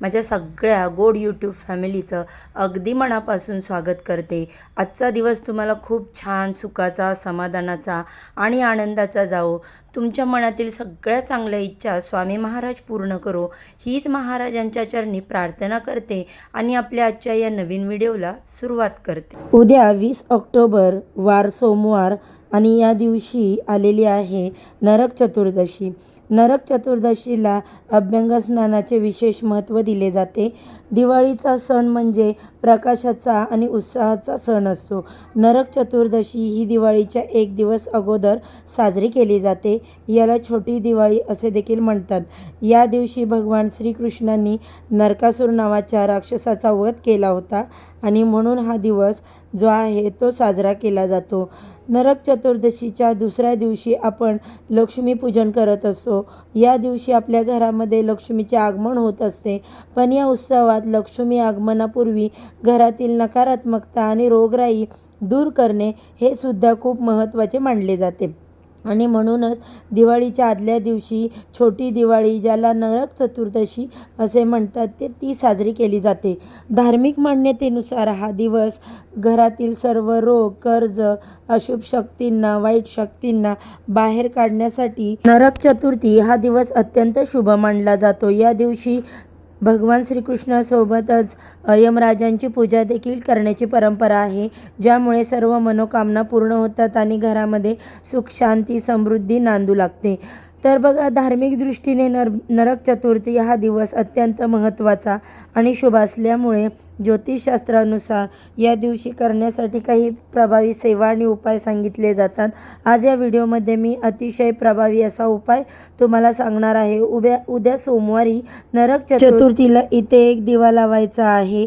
माझ्या सगळ्या गोड यूट्यूब फॅमिलीचं अगदी मनापासून स्वागत करते. आजचा दिवस तुम्हाला खूप छान सुखाचा समाधानाचा आणि आनंदाचा जाओ तुमच्या मनातील सगळ्या चांगल्या इच्छा स्वामी महाराज पूर्ण करो. हीच महाराजांच्या चरणी प्रार्थना करते आणि आपल्या आजच्या या नवीन व्हिडिओला सुरुवात करते. उद्या वीस ऑक्टोबर वार सोमवार आणि या दिवशी आलेली आहे नरक चतुर्दशी. नरक चतुर्दशीला अभ्यंग स्नानाचे विशेष महत्त्व दिले जाते. दिवाळीचा सण म्हणजे प्रकाशाचा आणि उत्साहाचा सण असतो. नरक चतुर्दशी ही दिवाळीच्या एक दिवस अगोदर साजरी केली जाते. याला छोटी दिवाळी असे देखील म्हणतात. या दिवशी भगवान श्रीकृष्णांनी नरकासूर नावाच्या राक्षसाचा वध केला होता. आणि म्हणून हा दिवस जो आहे तो साजरा केला जातो. नरक चतुर्दशीच्या दुसऱ्या दिवशी आपण लक्ष्मीपूजन करत असतो. या दिवशी आपल्या घरामध्ये लक्ष्मीचे आगमन होत असते. पण या उत्सवात लक्ष्मी आगमनापूर्वी घरातील नकारात्मकता आणि रोगराई दूर करणे हे सुद्धा खूप महत्त्वाचे मानले जाते. आणि म्हणूनच दिवाळीच्या आदल्या दिवशी छोटी दिवाळी ज्याला नरक चतुर्दशी असे म्हणतात ते ती साजरी केली जाते. धार्मिक मान्यतेनुसार हा दिवस घरातील सर्व रोग कर्ज अशुभ शक्तींना वाईट शक्तींना बाहेर काढण्यासाठी नरक चतुर्थी हा दिवस अत्यंत शुभ मानला जातो. या दिवशी भगवान श्रीकृष्णासोबतच यमराजांची पूजा देखील करण्याची परंपरा आहे ज्यामुळे सर्व मनोकामना पूर्ण होतात आणि घरामध्ये सुख शांती समृद्धी नांदू लागते. तर बघा धार्मिक दृष्टीने नर नरक चतुर्थी हा दिवस अत्यंत महत्त्वाचा आणि शुभ असल्यामुळे ज्योतिषशास्त्रानुसार या दिवशी करण्यासाठी काही प्रभावी सेवा आणि उपाय सांगितले जातात. आज या व्हिडिओमध्ये मी अतिशय प्रभावी असा उपाय तुम्हाला सांगणार आहे. उद्या उद्या सोमवारी नरक चतुर्थीला इथे एक दिवा लावायचा आहे.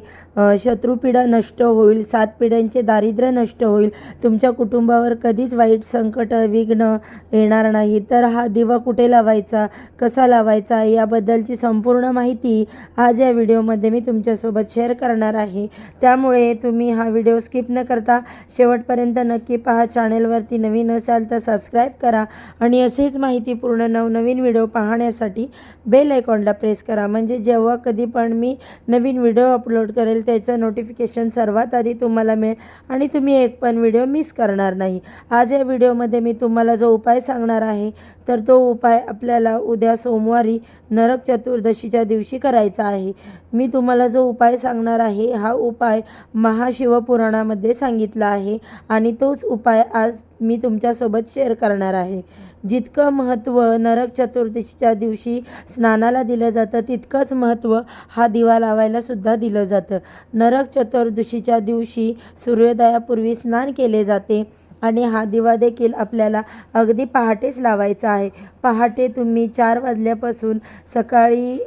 शत्रुपिढा नष्ट होईल सात पिढ्यांचे दारिद्र्य नष्ट होईल. तुमच्या कुटुंबावर कधीच वाईट संकट विघ्न येणार नाही. तर हा दिवा कुठे लावायचा? कसा लावायचा? याबद्दलची संपूर्ण माहिती आज या व्हिडिओमध्ये मी तुमच्यासोबत शेअर करणार आहे. त्यामुळे तुम्ही हा व्हिडिओ स्किप न करता शेवटपर्यंत नक्की पहा. चॅनेलवरती नवीन असाल तर सबस्क्राईब करा आणि असेच माहितीपूर्ण नवनवीन व्हिडिओ पाहण्यासाठी बेल आयकॉनला प्रेस करा. म्हणजे जेव्हा कधी पण मी नवीन व्हिडिओ अपलोड करेल त्याचं नोटिफिकेशन सर्वात आधी तुम्हाला मिळेल आणि तुम्ही एक पण व्हिडिओ मिस करणार नाही. आज या व्हिडिओमध्ये मी तुम्हाला जो उपाय सांगणार आहे तर तो उपाय आपल्याला उद्या सोमवारी नरक चतुर्दशीच्या दिवशी करायचा आहे. मी तुम्हाला जो उपाय सांगणार आहे आहे. हा उपाय महाशिवपुराणामध्ये सांगितला आहे आणि तोच उपाय आज मी तुमच्यासोबत शेअर करणार आहे. जितकं महत्त्व नरक चतुर्दशीच्या दिवशी स्नानाला दिलं जातं तितकंच महत्त्व हा दिवा लावायला सुद्धा दिलं जातं. नरक चतुर्दशीच्या दिवशी सूर्योदयापूर्वी स्नान केले जाते. आणि हा दिवा देखील आपल्याला अगदी पहाटेच लावायचा आहे. पहाटे तुम्ही चार वाजल्यापासून सकाळी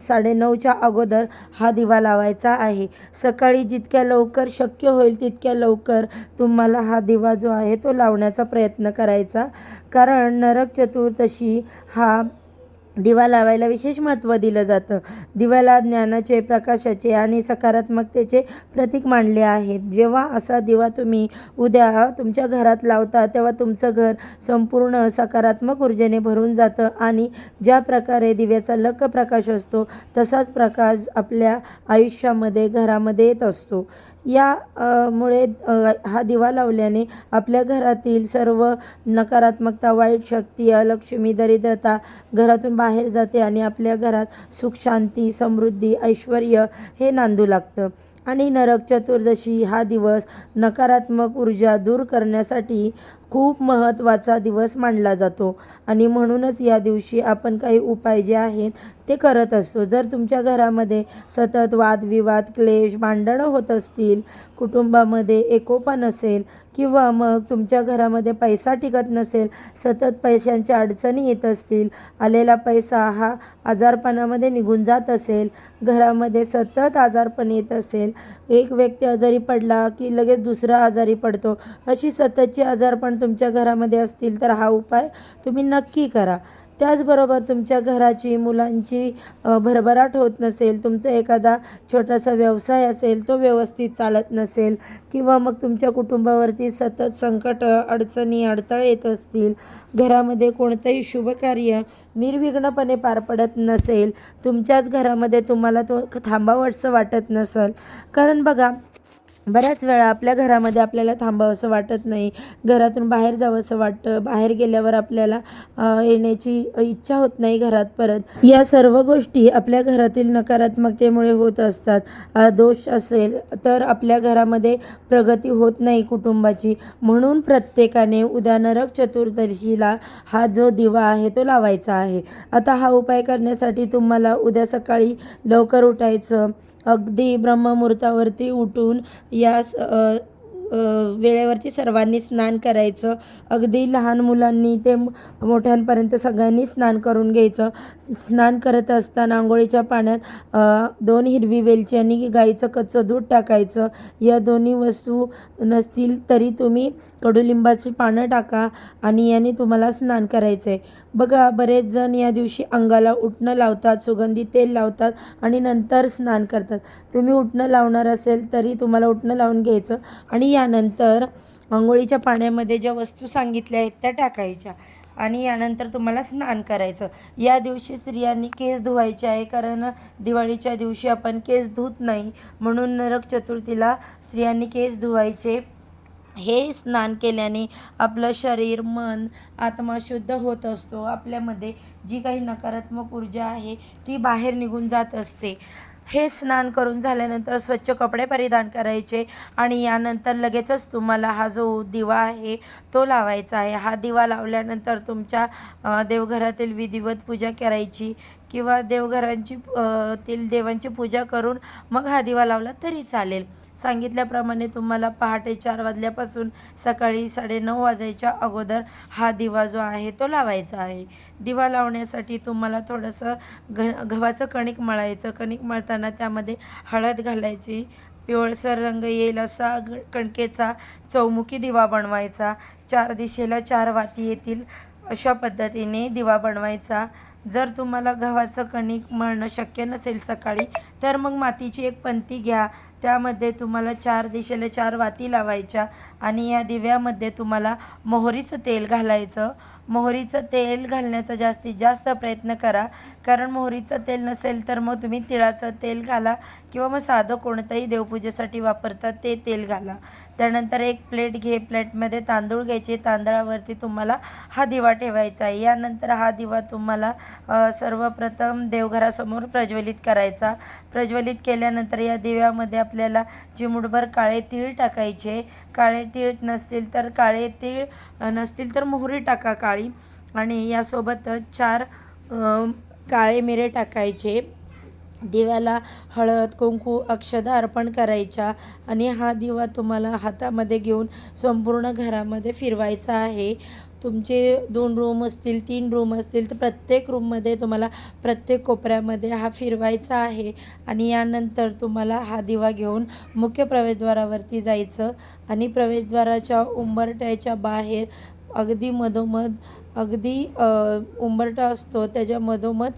साडेनऊच्या अगोदर हा दिवा लावायचा आहे. सकाळी जितक्या लवकर शक्य होईल तितक्या लवकर तुम्हाला हा दिवा जो आहे तो लावण्याचा प्रयत्न करायचा. कारण नरक चतुर्दशी हा दिवा लावायला विशेष महत्त्व दिलं जातं. दिव्याला ज्ञानाचे प्रकाशाचे आणि सकारात्मकतेचे प्रतीक मानले आहेत. जेव्हा असा दिवा तुम्ही उद्या तुमच्या घरात लावता तेव्हा तुमचं घर संपूर्ण सकारात्मक ऊर्जेने भरून जातं आणि ज्या प्रकारे दिव्याचा लक प्रकाश असतो तसाच प्रकाश आपल्या आयुष्यामध्ये घरामध्ये येत असतो. या मुळे हा दिवा लावल्याने आपल्या घरातील सर्व नकारात्मकता वाईट शक्ती अलक्ष्मी दरिद्रता घरातून बाहेर जाते आणि आपल्या घरात सुख शांती समृद्धी ऐश्वर हे नांदू लागतं. आणि नरक चतुर्दशी हा दिवस नकारात्मक ऊर्जा दूर करण्यासाठी खूप महत्त्वाचा दिवस मानला जातो. आणि म्हणूनच या दिवशी आपण काही उपाय जे आहेत ते करत असतो. जर तुमच्या घरामध्ये सतत वादविवाद क्लेश भांडणं होत असतील कुटुंबामध्ये एकोपा नसेल किंवा मग तुमच्या घरामध्ये पैसा टिकत नसेल सतत पैशांच्या अडचणी येत असतील आलेला पैसा हा आजारपणामध्ये निघून जात असेल घरामध्ये सतत आजारपण येत असेल एक व्यक्ती आजारी पडला की लगेच दुसरा आजारी पडतो अशी सततची आजारपण तुमच्या घरामध्ये असतील तर हा उपाय तुम्ही नक्की करा. त्याचबरोबर तुमच्या घराची मुलांची भरभराट होत नसेल तुमचा एखादा छोटासा व्यवसाय असेल तो व्यवस्थित चालत नसेल किंवा मग तुमच्या कुटुंबावरती सतत संकट अडचणी अडथळे येत असतील घरामध्ये कोणतंही शुभकार्य निर्विघ्नपणे पार पडत नसेल तुमच्याच घरामध्ये तुम्हाला तो थांबावंसं वाटत नसेल. कारण बघा बऱ्याच वेळा आपल्या घरामध्ये आपल्याला थांबावंसं वाटत नाही. घरातून बाहेर जावंसं वाटतं. बाहेर गेल्यावर आपल्याला येण्याची इच्छा होत नाही घरात परत. या सर्व गोष्टी आपल्या घरातील नकारात्मकतेमुळे होत असतात. दोष असेल तर आपल्या घरामध्ये प्रगती होत नाही कुटुंबाची. म्हणून प्रत्येकाने उद्या नरक चतुर्दशीला हा जो दिवा आहे तो लावायचा आहे. आता हा उपाय करण्यासाठी तुम्हाला उद्या सकाळी लवकर उठायचं. अगदी ब्रह्ममुहूर्तावरती उठून या स- वेळेवरती सर्वांनी स्नान करायचं. अगदी लहान मुलांनी ते मोठ्यांपर्यंत सगळ्यांनी स्नान करून घ्यायचं. स्नान करत असताना आंघोळीच्या पाण्यात दोन हिरवी वेलची आणि गाईचं कच्चं दूध टाकायचं. या दोन्ही वस्तू नसतील तरी तुम्ही कडुलिंबाची पानं टाका आणि याने तुम्हाला स्नान करायचं आहे बघा बरेच जण या दिवशी अंगाला उठणं लावतात सुगंधी तेल लावतात आणि नंतर स्नान करतात. तुम्ही उठणं लावणार असेल तरी तुम्हाला उठणं लावून घ्यायचं आणि या यानंतर आंघोळीच्या पाण्यामध्ये ज्या वस्तू सांगितल्या आहेत त्या टाकायच्या आणि यानंतर तुम्हाला स्नान करायचं. या दिवशी स्त्रियांनी केस धुवायचे आहे कारण दिवाळीच्या दिवशी आपण केस धुत नाही. म्हणून नरक चतुर्थीला स्त्रियांनी केस धुवायचे. हे स्नान केल्याने आपलं शरीर मन आत्मा शुद्ध होत असतो. आपल्यामध्ये जी काही नकारात्मक ऊर्जा आहे ती बाहेर निघून जात असते. हे स्नान करून झाल्यानंतर स्वच्छ कपडे परिधान करायचे आणि यानंतर लगेचच तुम्हाला हा जो दिवा आहे तो लावायचा आहे. हा दिवा लावल्यानंतर तुमच्या देवघरातील विधिवत पूजा करायची किंवा देवघरांची तील देवांची पूजा करून मग हा दिवा लावला तरी चालेल. सांगितल्याप्रमाणे तुम्हाला पहाटे चार वाजल्यापासून सकाळी साडेनऊ वाजायच्या अगोदर हा दिवा जो आहे तो लावायचा आहे. दिवा लावण्यासाठी तुम्हाला थोडंसं घ गव्हाचं कणिक मळायचं. कणिक मळताना त्यामध्ये हळद घालायची. पिवळसर रंग येईल असा ग कणकेचा चौमुखी दिवा बनवायचा. चार दिशेला चार वाती येतील अशा पद्धतीने दिवा बनवायचा. जर तुम्हाला गव्हाचं कणिक मळणं शक्य नसेल सकाळी तर मग मातीची एक पंती घ्या. त्यामध्ये तुम्हाला चार दिशेला चार वाती लावायच्या आणि या दिव्यामध्ये तुम्हाला मोहरीचं तेल घालायचं. मोहरीचं तेल घालण्याचा जास्तीत जास्त प्रयत्न करा. कारण मोहरीचं तेल नसेल तर मग तुम्ही तिळाचं तेल घाला किंवा मग साधं कोणतंही देवपूजेसाठी वापरतात ते तेल घाला. त्यानंतर एक प्लेट घे. प्लेटमध्ये तांदूळ घ्यायचे. तांदळावरती तुम्हाला हा दिवा ठेवायचा आहे. यानंतर हा दिवा तुम्हाला सर्वप्रथम देवघरासमोर प्रज्वलित करायचा. प्रज्वलित केल्यानंतर या दिव्यामध्ये आपल्याला चिमुटभर काळे तीळ टाकायचे. काळे तीळ नसतील तर काळे तीळ नसतील तर मोहरी टाका काळी. आणि यासोबतच चार काळे मिरे टाकायचे. दिव्याला हळद कुंकू अक्षदा अर्पण करायच्या. आणि हा दिवा तुम्हाला हातामध्ये घेऊन संपूर्ण घरामध्ये फिरवायचा आहे. तुमचे दोन रूम असतील तीन रूम असतील तर प्रत्येक रूममध्ये तुम्हाला प्रत्येक कोपऱ्यामध्ये हा फिरवायचा आहे. आणि यानंतर तुम्हाला हा दिवा घेऊन मुख्य प्रवेशद्वारावरती जायचं. आणि प्रवेशद्वाराच्या उंबरट्याच्या बाहेर अगदी मधोमध अगदी उंबरटा असतो त्याच्या मधोमध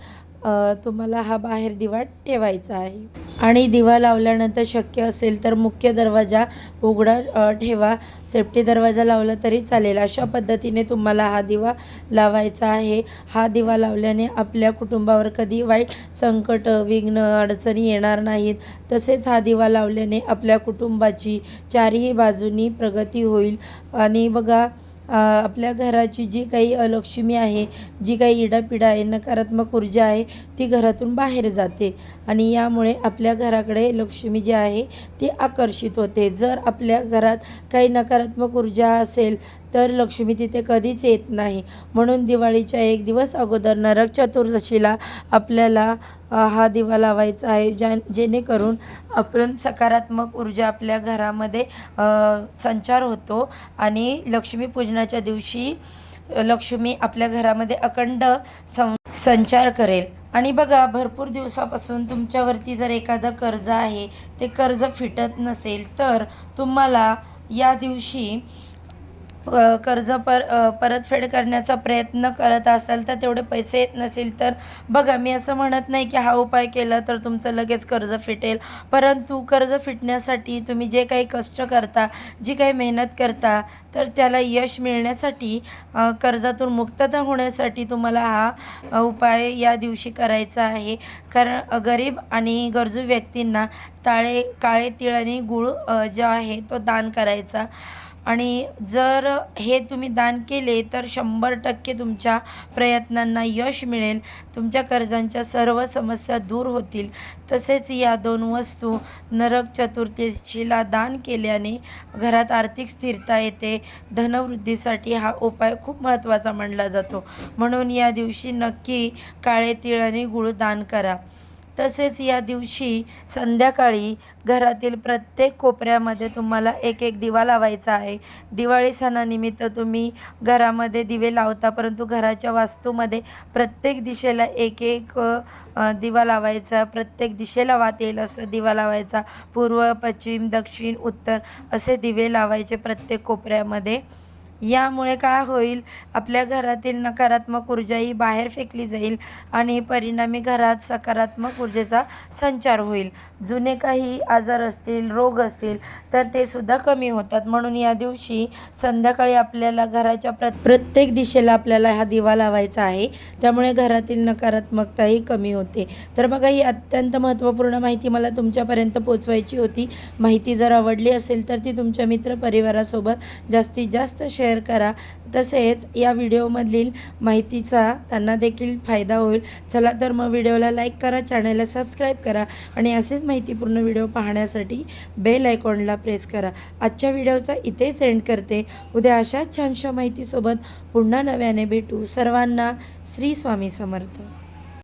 तुम्हाला हा बाहेर दिवा ठेवायचा आहे. आणि दिवा लावल्यानंतर शक्य असेल तर मुख्य दरवाजा उघडा ठेवा. सेफ्टी दरवाजा लावला तरी चालेल. अशा पद्धतीने तुम्हाला हा दिवा लावायचा आहे. हा दिवा लावल्याने आपल्या कुटुंबावर कधी वाईट संकट विघ्न अडचणी येणार नाहीत. तसेच हा दिवा लावल्याने आपल्या कुटुंबाची चारही बाजूनी प्रगती होईल. आणि बघा आपल्या घराची जी काही अलक्ष्मी आहे जी काही इडापिडा आहे नकारात्मक ऊर्जा आहे ती घरातून बाहेर जाते. आणि यामुळे आपल्या घराकडे लक्ष्मी जी आहे ती आकर्षित होते. जर आपल्या घरात काही नकारात्मक ऊर्जा असेल तर लक्ष्मी तिथे कधीच येत नाही. म्हणून दिवाळीच्या एक दिवस अगोदर नरक चतुर्दशीला आपल्याला हा दिवा लावायचा आहे ज्या जेणेकरून आपण सकारात्मक ऊर्जा आपल्या घरामध्ये संचार होतो आणि लक्ष्मीपूजनाच्या दिवशी लक्ष्मी आपल्या घरामध्ये अखंड सं संचार करेल. आणि बघा भरपूर दिवसापासून तुमच्यावरती जर एखादं कर्ज आहे ते कर्ज फिटत नसेल तर तुम्हाला या दिवशी कर्ज पर परतफेड करण्याचा प्रयत्न करत असाल तर तेवढे पैसे येत नसेल तर बघा मी असं म्हणत नाही की हा उपाय केला तर तुमचं लगेच कर्ज फिटेल. परंतु कर्ज फिटण्यासाठी तुम्ही जे काही कष्ट करता जी काही मेहनत करता तर त्याला यश मिळण्यासाठी कर्जातून मुक्तता होण्यासाठी तुम्हाला हा उपाय या दिवशी करायचा आहे. कारण गरीब आणि गरजू व्यक्तींना ताळे काळे तिळ आणि गूळ जो आहे तो दान करायचा. आणि जर हे तुम्ही दान केले तर शंभर टक्के तुमच्या प्रयत्नांना यश मिळेल. तुमच्या कर्जांच्या सर्व समस्या दूर होतील. तसेच या दोन वस्तू नरक चतुर्थीशीला दान केल्याने घरात आर्थिक स्थिरता येते. धनवृद्धीसाठी हा उपाय खूप महत्त्वाचा मानला जातो. म्हणून या दिवशी नक्की काळे तीळ आणि गूळ दान करा. तसेच या दिवशी संध्याकाळी घरातील प्रत्येक कोपऱ्यामध्ये तुम्हाला एक एक दिवा लावायचा आहे. दिवाळी सणानिमित्त तुम्ही घरामध्ये दिवे लावता परंतु घराच्या वास्तूमध्ये प्रत्येक दिशेला एक एक दिवा लावायचा प्रत्येक दिशेला वात येईल असं दिवा लावायचा. पूर्व पश्चिम दक्षिण उत्तर असे दिवे लावायचे प्रत्येक कोपऱ्यामध्ये. यामुळे काय होईल? आपल्या घरातील नकारात्मक ऊर्जा ही बाहेर फेकली जाईल आणि परिणामी घरात सकारात्मक ऊर्जेचा संचार होईल. जुने काही आजार असतील रोग असतील तर ते सुद्धा कमी होतात. म्हणून या दिवशी संध्याकाळी आपल्याला घराच्या प्र प्रत्येक दिशेला आपल्याला हा दिवा लावायचा आहे. त्यामुळे घरातील नकारात्मकताही कमी होते. तर बघा ही अत्यंत महत्त्वपूर्ण माहिती मला तुमच्यापर्यंत पोचवायची होती. माहिती जर आवडली असेल तर ती तुमच्या मित्रपरिवारासोबत जास्तीत जास्त शेअर करा. तसेच या व्हिडिओमधील माहितीचा त्यांना देखील फायदा होईल. चला तर मग व्हिडिओला लाईक करा चॅनलला सबस्क्राईब करा आणि असेच माहितीपूर्ण व्हिडिओ पाहण्यासाठी बेल आयकॉनला प्रेस करा. आजच्या व्हिडिओचा इथेच एंड करते. उद्या अशाच छानशा माहितीसोबत पुन्हा नव्याने भेटू. सर्वांना श्री स्वामी समर्थ.